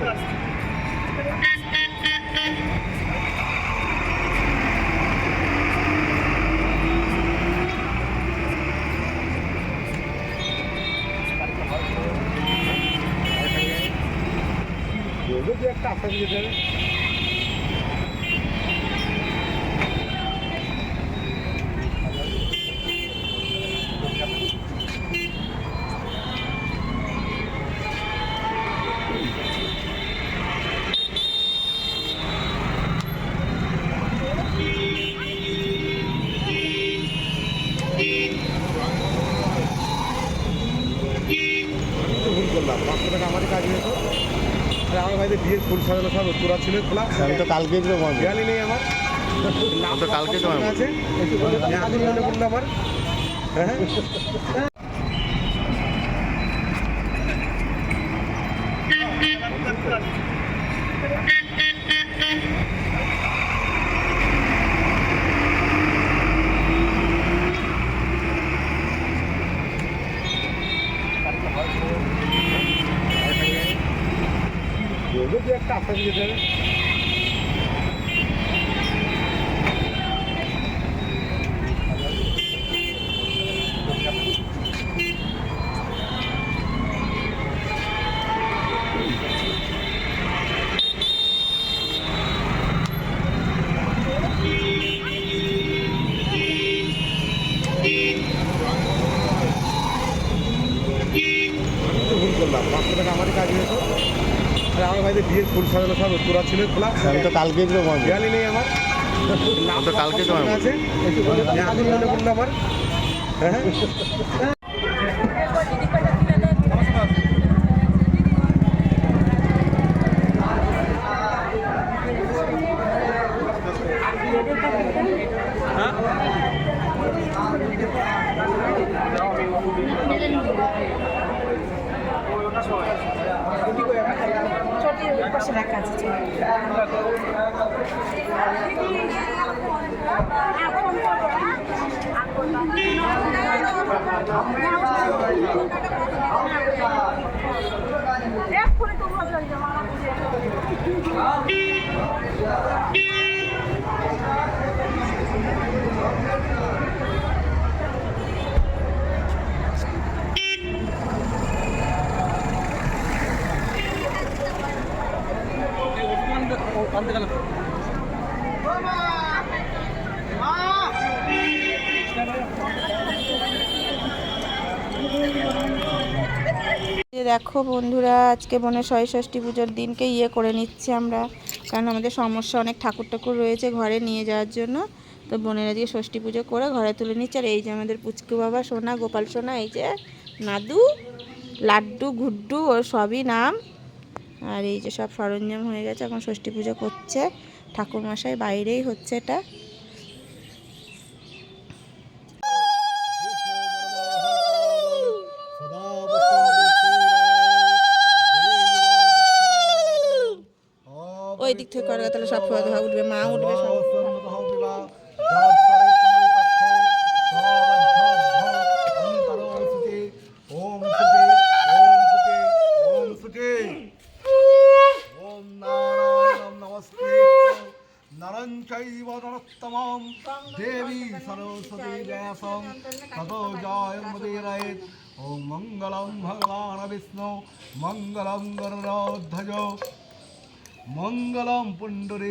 podcast. ফুল সাজানো সব তোরা ছিল খোলা। আমি তো কালকে দেয়ালি নেই আমার। তো কালকে তো মনে আছে। এখন মনে পড়ল আমার। হ্যাঁ। meu dia que tá fazendo? Né? আমি তো কালকে তো নেই আমার। তো কালকে তো আছে। পড়ল আমার। হ্যাঁ ছোটি ওই পাশে রাখা আছে ছোটি। এক্ষুনি তো বসে আছে, মামা বসে আছে। যে দেখো বন্ধুরা, আজকে বোনের ষষ্ঠী পুজোর দিনকে ইয়ে করে নিচ্ছি আমরা। কারণ আমাদের সমস্যা অনেক ঠাকুর ঠাকুর রয়েছে ঘরে নিয়ে যাওয়ার জন্য। তো বোনের আজকে ষষ্ঠী পুজো করে ঘরে তুলে নিচ্ছে। আর এই যে আমাদের পুচকু বাবা, সোনা, গোপাল সোনা, এই যে নাদু, লাড্ডু, গুড্ডু, ওর সবই নাম। আর এই যে সব সরঞ্জাম হয়ে গেছে, এখন ষষ্ঠী পুজো করছে। ঠাকুর মশাই বাইরেই হচ্ছে এটা ওই দিক থেকে করা তাহলে সব ধোয়া উঠবে মা উঠবে সব। ওম সুতে ওম সুতে ওম সুতে ওম নারায়ণম নমস্তে নরং চৈব নরোত্তমম দেবী সরস্বতী ব্যাসং ততো জয়মুদীরয়েত ওম মঙ্গলম ভগবান বিষ্ণু মঙ্গলম গরুধ্বজ মঙ্গলম পুণ্ডরী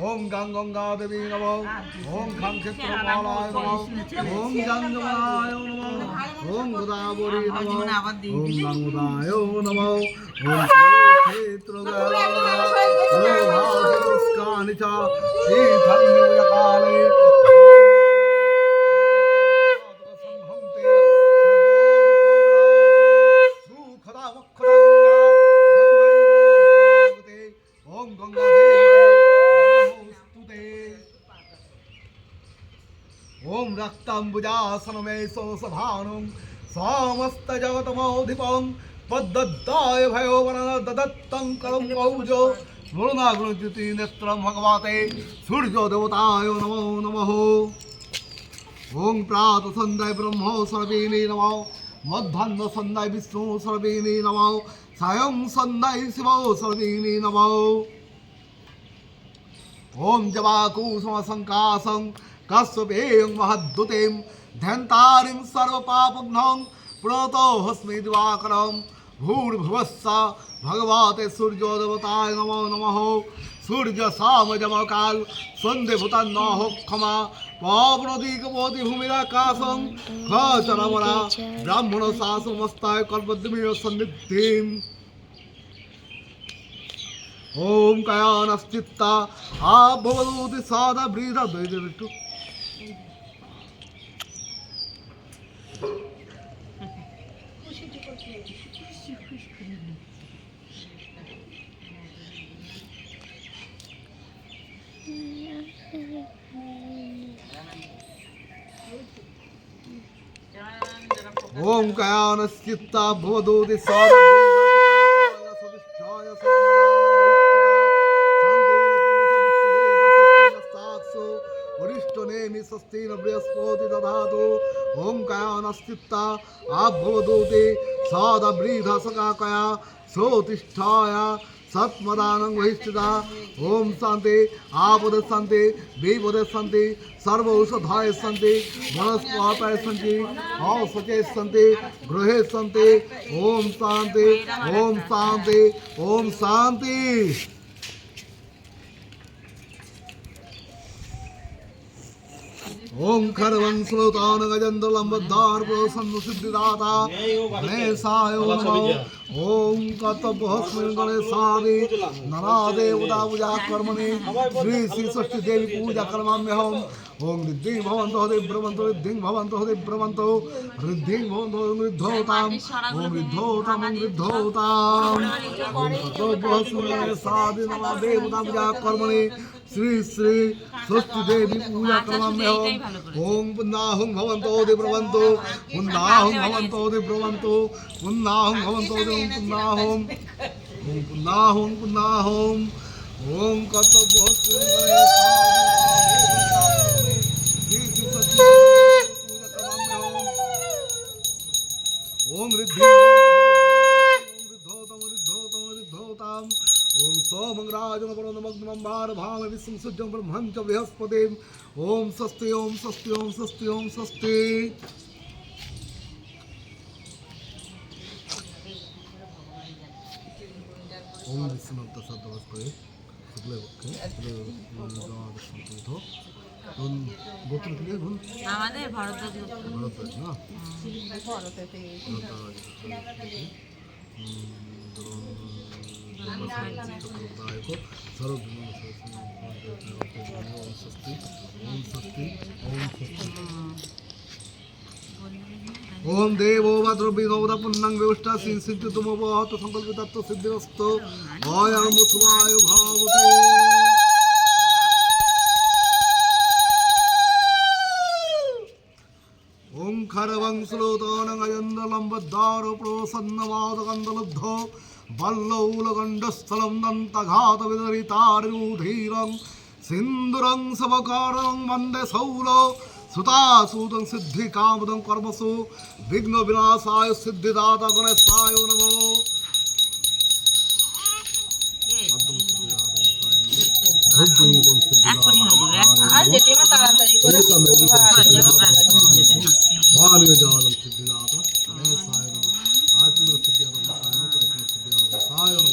ওম গাং গঙ্গা দেবী নম। ওম খাং ক্ষেত্র মালায় নম। ওম জঙ্গমায় নম। ওম গোদাবরী নম। ওম গঙ্গোদায় নম। ওম ক্ষেত্র ওম চ তীর্থঙ্গকালে ওম नीलाम्बुजासनमे सोसभानुं सोमस्तजगतमौधिपं तद्दत्ताय भयो वरन ददत्तं कलं कौजो गुरुनागुणच्युति नेत्रं भगवते सूर्योदेवताय नमो नमः। ॐ प्रातसन्ध्याय ब्रह्मो सर्वेणी नम मध्याह्न सन्ध्याय विष्णु सर्वेणी नम, सायं सन्ध्याय शिवो नम। ओं ॐ जवाकुसमसङ्कासं কশ্যপেয়ং মহদ্দুতিম ধ্যান্তারিং সর্বপাপঘ্নং প্রণতো হস্মি দিবাকরম ভূর্ভুবস্স ভগবতে সূর্যোদেবতায় নমো নমঃ সূর্য সাম যমকাল সন্ধে ভূতান্ন ক্ষমা পবনদিক বোধি ভূমিরাকাশং খচরমরা ব্রাহ্মণ শাসমস্তায় কল্পদ্মিয় সন্নিধিম ওম কায়ানশ্চিত্তা আভবদূতি সাদা বৃধা ओंकानस्किता भवदोति वरिष्ठनेमि स्वस्तेन बृहस्पति दधातु ॐ कयानस्थिता आभवदोति सादब्रीधसकाकया सोतिष्ठाय सत्मदानं वहिष्ठिता। ओम शांति, आपद शांति, विपद शांति सर्व औषधाय सन्ति वनस्पतय सन्ति औषधे सन्ति गृहे सन्ति ओम शांति ओम शांति, ओम शान्ति ओम खरवं श्लोतान गजन्द्रलम्बद्धार्पो सन्नु सिद्धिदाता गणेशाय नमः। ओम कर्तव्यस्मिन् गणेशादि नरादेवता पूजा कर्मणि श्री श्री षष्ठी देवी पूजा कर्माम्यहम् ओम रिद्धिं भवन्तो हृदि ब्रवन्तो रिद्धिं भवन्तो हृदि ब्रवन्तो रिद्धिं भवन्तो रिद्धोताम् ओम रिद्धोताम् ओम रिद्धोताम् ओम कर्तव्यस्मिन् गणेशादि नरादेवता पूजा कर्मणि श्री श्री षष्ठी देवी पूजा कर्माम्यहम् ओम पुन्नाहुं भवन्तो दिब्रवन्तो पुन्नाहुं भवन्तो दिब्रवन्तो पुन्नाहुं भवन्तो दिब्रवन्तो पुन्नाहुं ओम पुन्नाहुं पुन्नाहुं ओम ओम रिद्धि ऋद्धोतम ऋद्धोताम ओम सोमं राजं परमग्नं भार भाम विष्णु सुजं ब्रह्मं च बृहस्पतिं ओम स्वस्ति ओम स्वस्ति ओम स्वस्ति ओम स्वस्ति ओम विष्णु प्रसाद नमस्ते শুক্লে পক্ষে শুক্ল গোত্র থেকে গুণ আমাদের ভরদ্বাজ ভরদ্বাজ না ओम देवो भद्रविनोद पुन्नं विष्टा सिद्धि तुम बहुत संकल्प तत्व सिद्धिरस्त आयम सुवाय भावते खरवं श्लोतानगयन्दलम्बद्दारो प्रोसन्नवादकन्दलब्ध वल्लौलगण्डस्थलं दन्तघातविदरितारुधीरं सिन्दुरं सवकारं वन्दे सौल सुतासूतं सिद्धिकामदं कर्मसु विघ्नविनाशाय सिद्धिदाता गणेशाय नमो ባሉ የዘላለም ትግላታ እኔ ሳይ ነው አቅም ነው ትግያ ነው ሳይ ነው አቅም ነው ትግያ ነው ሳይ ነው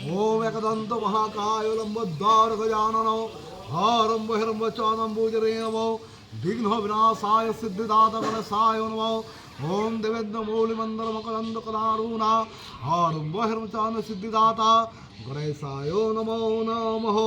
ॐ एकदन्त महाकायलम्बद्वारगजाननौ हारं बहिरं वचानं भूजरे नमो विघ्नविनाशाय सिद्धिदातमनसाय नमो দেবেন্দ্র মৌলি মন্দল মকরন্দ কলারুণা হরম্ব হিরম্ব চান সিদ্ধিদাতা গণেশায় নমো নমঃ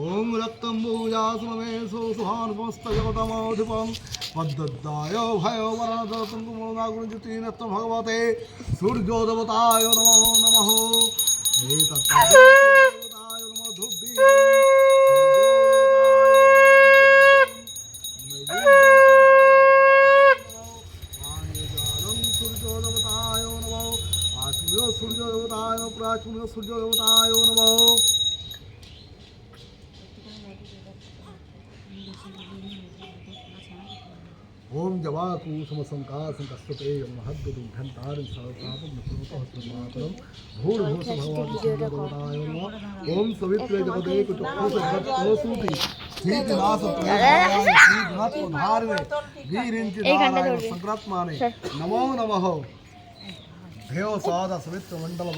ওম রক্তম্বুজাসমে সুহানুপস্তজগতমোধিপং পদ্মদায় ভয় বরণদুঙ্গুমোদাগুণজ্যোতিনত্ব ভগবতে সূর্যোদেবতায় নমো নমঃ এতত্তদেবতায় নমো ধুব্বি সূর্যোদেবতায় सूर्यदेवताय प्राचीन सूर्यदेवताय नमः। ओम जवाकुसुमसङ्कासङ्कस्तुते महद्गुरुघ्नन्तारं सर्वपापमसुतःसमातरं भूर्भूषभवाय ॐ सवित्रे जगदे कुटुम्बसूति शीतनाशप्रधारणे वीरिञ्चिदारायण संक्रत्माने नमो नमः। ಭೇವಸಾದ ಸವಿತ್ ಮಂಡಲ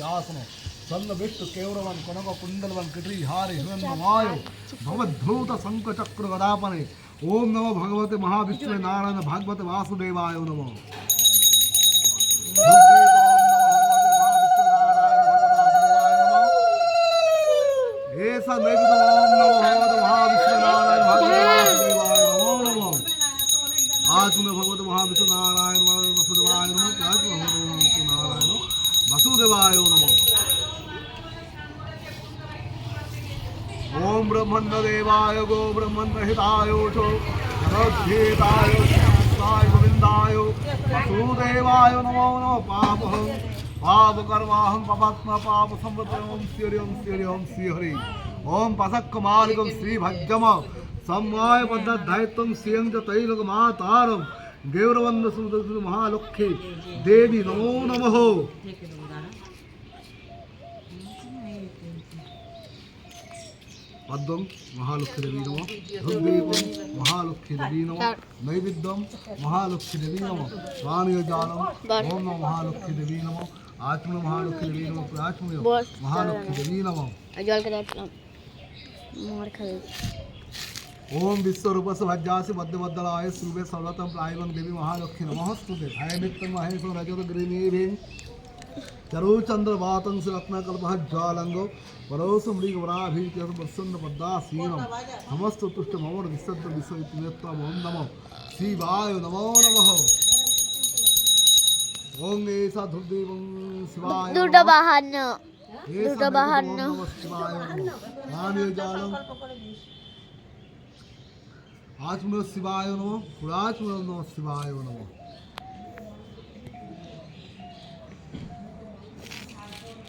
ದಾಸನು ಸಣ್ಣ ಬಿಟ್ಟು ಕೇವರವನ್ ಕೊನಗ ಕುಂಡಲವನ್ ಕಿಟ್ರಿ ಹಾರಿ ಹಿರಣ್ಯ ವಾಯು ಭವದ್ಭೂತ ಸಂಕಚಕ್ರ ವದಾಪನೆ ಓಂ ನಮೋ ಭಗವತೆ ಮಹಾವಿಷ್ಣುವೆ ನಾರಾಯಣ ಭಾಗವತೆ ವಾಸುದೇವಾಯ ನಮೋ ಏಸ ನೈವೇದ ब्रह्मण्य देवाय गो ब्रह्मण्य हिताय चो जगद्धेताय साय गोविंदाय वसुदेवाय नमो नमो पापहं पाप कर्माहं पापात्मा पाप संवत्सरं ओम श्री हरि ओम श्री हरि ओम श्री हरि ओम पसक्कमालिकं श्री भज्जम सम्माय पद्धधायत्वं श्रियं च तैलकमातारं गौरवन्द सुन्दर महालक्ष्मी देवी नमो नमः పద్మం మహాలక్ష్మి దేవి నమ ధృగ్దీపం మహాలక్ష్మి దేవి నమ నైవేద్యం మహాలక్ష్మి దేవి నమ స్వానియోజాలం ఓం నమ మహాలక్ష్మి దేవి నమ ఆత్మ మహాలక్ష్మి దేవి నమ ప్రాత్మ మహాలక్ష్మి దేవి నమ ओम विश्वरूप सज्जासी बद्ध बद्दलाय सूर्य सर्वतम प्रायवन देवी महालक्ष्मी नमस्तुते भय मित्र महेश्वर रजत गृहिणी चरु चंद्रवातंस ज्वालंगो वरोसु मृगवराभीचसुन्नपद्मासीनं नमस्तु तुष्ट ममो नमो शिवाय नमो। नमः ओम ऐसा शिवाय दुर्दवाहन शिवाय नमो। पुरात्म नमो शिवाय नमो।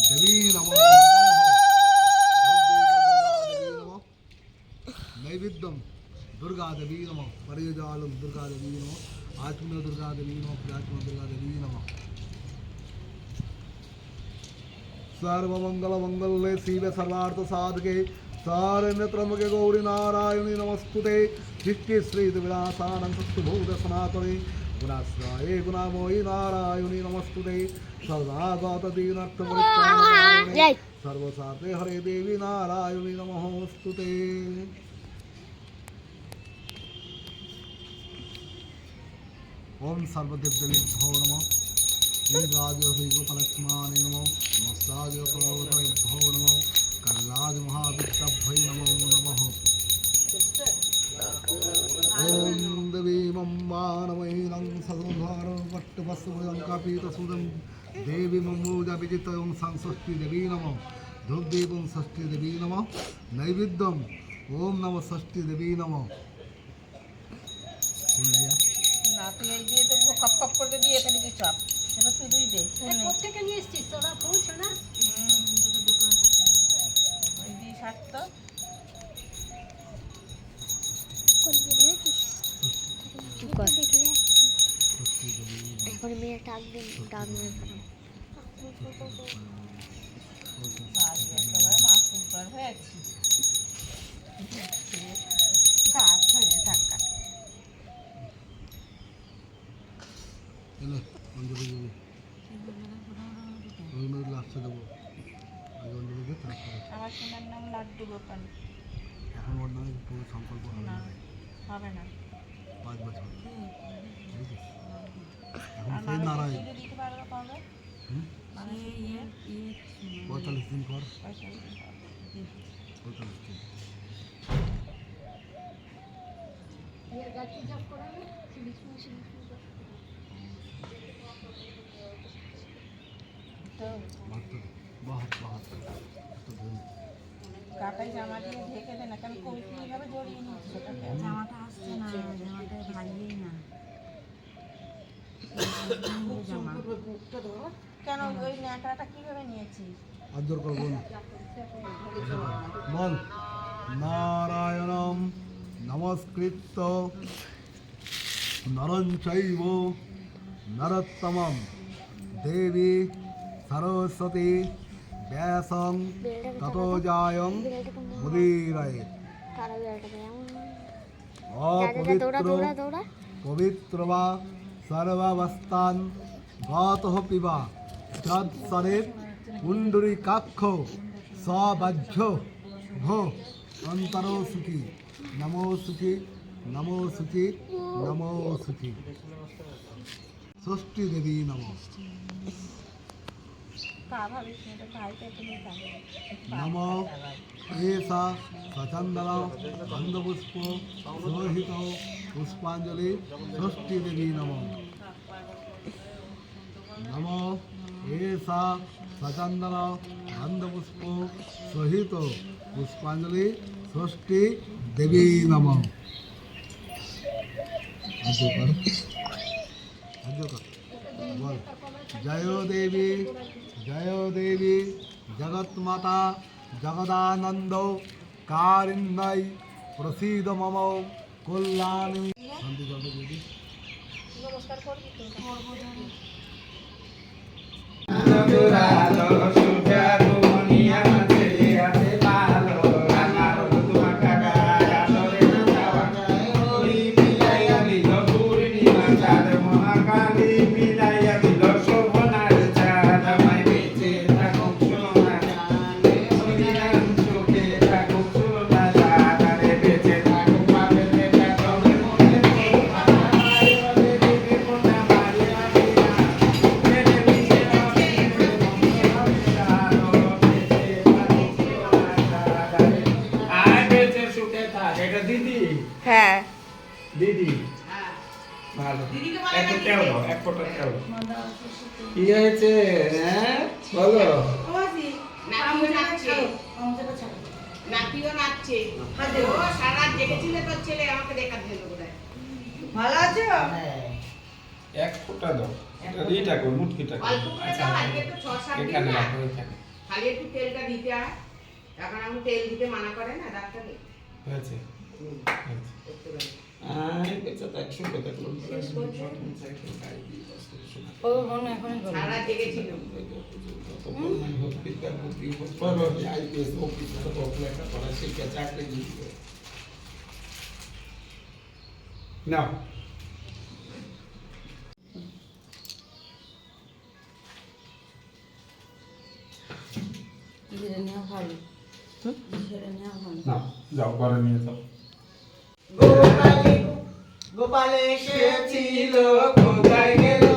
దేవీ నమో నైవేద్యం దుర్గాదేవీ నమ పరిజాలం దుర్గాదేవీ నమ ఆత్మ దుర్గాదేవీ నమ ప్రాత్మ దుర్గాదేవీ నమ సర్వమంగళమంగళే శివ సర్వార్థ సాధకే సారణ్య త్రమకే గౌరీ నారాయణి నమస్తుతే దిష్టి శ్రీ విలాసానంద సనాతనే গুণাশ্রয়ে গুণাময়ী নারায়ণী নমস্তুতে সর্বাগতদীনার্থপরিত্রাণায় সর্বসাতে হরে দেবী নারায়ণী নমস্তুতে ওম সর্বদেব দেবী ভো নম ইন্দ্রাজৈবফলক্ষ্মাণে নম নমস্তাজ প্রবতয় ভো নম কল্লাজ মহাবিত্তভ্যৈ নমো নমঃ ॐ देवीमं मानवैनं ससंहारपट्टपस्वयं कापीतसुदं देवी मम्मूजपिजितयं संषष्टिदेवी नमः धूपदीपं षष्टिदेवी नमः नैवेद्यम ओम नमः षष्टिदेवी नमः না তুই এই দিয়ে তো কপ প্রত্যেকে নিয়ে এসছিস সোনা ফুল সোনা ওই দিয়ে সারতো ডাবনের এলে অঞ্জলি দিবি অঞ্জলি লাস্টে দেবো আগে অঞ্জলি দিয়ে তারপরে আমার সোনার নাম লাড্ডু গোপাল এখন ওর নামে পুরো সংকল্প হবে না হবে না পাঁচ বছর পর পঁয়তাল্লিশ দিন বাহাত্তর বাহাত্তর বাহাত্তর এত ধরে কাকাই জামা দিয়ে ঢেকে দে না কেন কৌশল ভাবে জড়িয়ে নিচ্ছে সেটাকে জামাটা আসছে না জামাটা ভাঙবেই না কেন ওই ন্যাকড়াটা কীভাবে নিয়েছিস আদর করব না বল নারায়ণম নমস্কৃত নরং চৈব নরোত্তমম দেবী সরস্বতী ব্যাসং ততো যায়ং মুদিরায় তারা বেড়াটা এমন অপবিত্র দৌড়া দৌড়া পবিত্র বা সর্বাবস্থান গত পিবা তৎসরের কুণ্ডরী কাক্ষ সবাহ্য ভো। অন্তর সুখী নমো সুখী নমো সুখী নমো সুখী। ষষ্ঠী দেবী নম। নম। এষা সচন্দন গন্ধপুষ্প রোহিত পুষ্পাঞ্জলি, ষষ্ঠী দেবী নম। নম এষা সচন্দন গন্ধপুষ্প সহিত পুষ্পাঞ্জলি ষষ্ঠী দেবী নম জয় দেবী জয় দেবী জগৎমাতা জগদানন্দ কারিণ্যই প্রসীদ মম কল্যাণী শান্তি জল দিদি আয় কি হয়েছে? হ্যাঁ বলো। নাতিও নাচছে। সারা জেগেছিলে তোর ছেলে আমাকে দেখার জন্য বোধহয় এক ফোঁটা দাও। এইটা কর মুটকিটা অল্প করে দাও আজকে তো ছ সাত দিন না খালি একটু তেলটা দিতে হয়। এখন আমি তেল দিতে মানা করে না ডাক্তারে হয়েছে। না না যাও ঘরে নিয়ে যাও। গোপাল এসেছিল কোথায় গেল?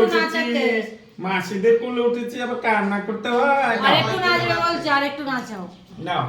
মাসিদের কোলে উঠেছিস মাসিদের কোলে উঠেছি আবার কান্না করতে হয়। আরেকটু নাচবে বলছে আরেকটু নাচাও। নাও।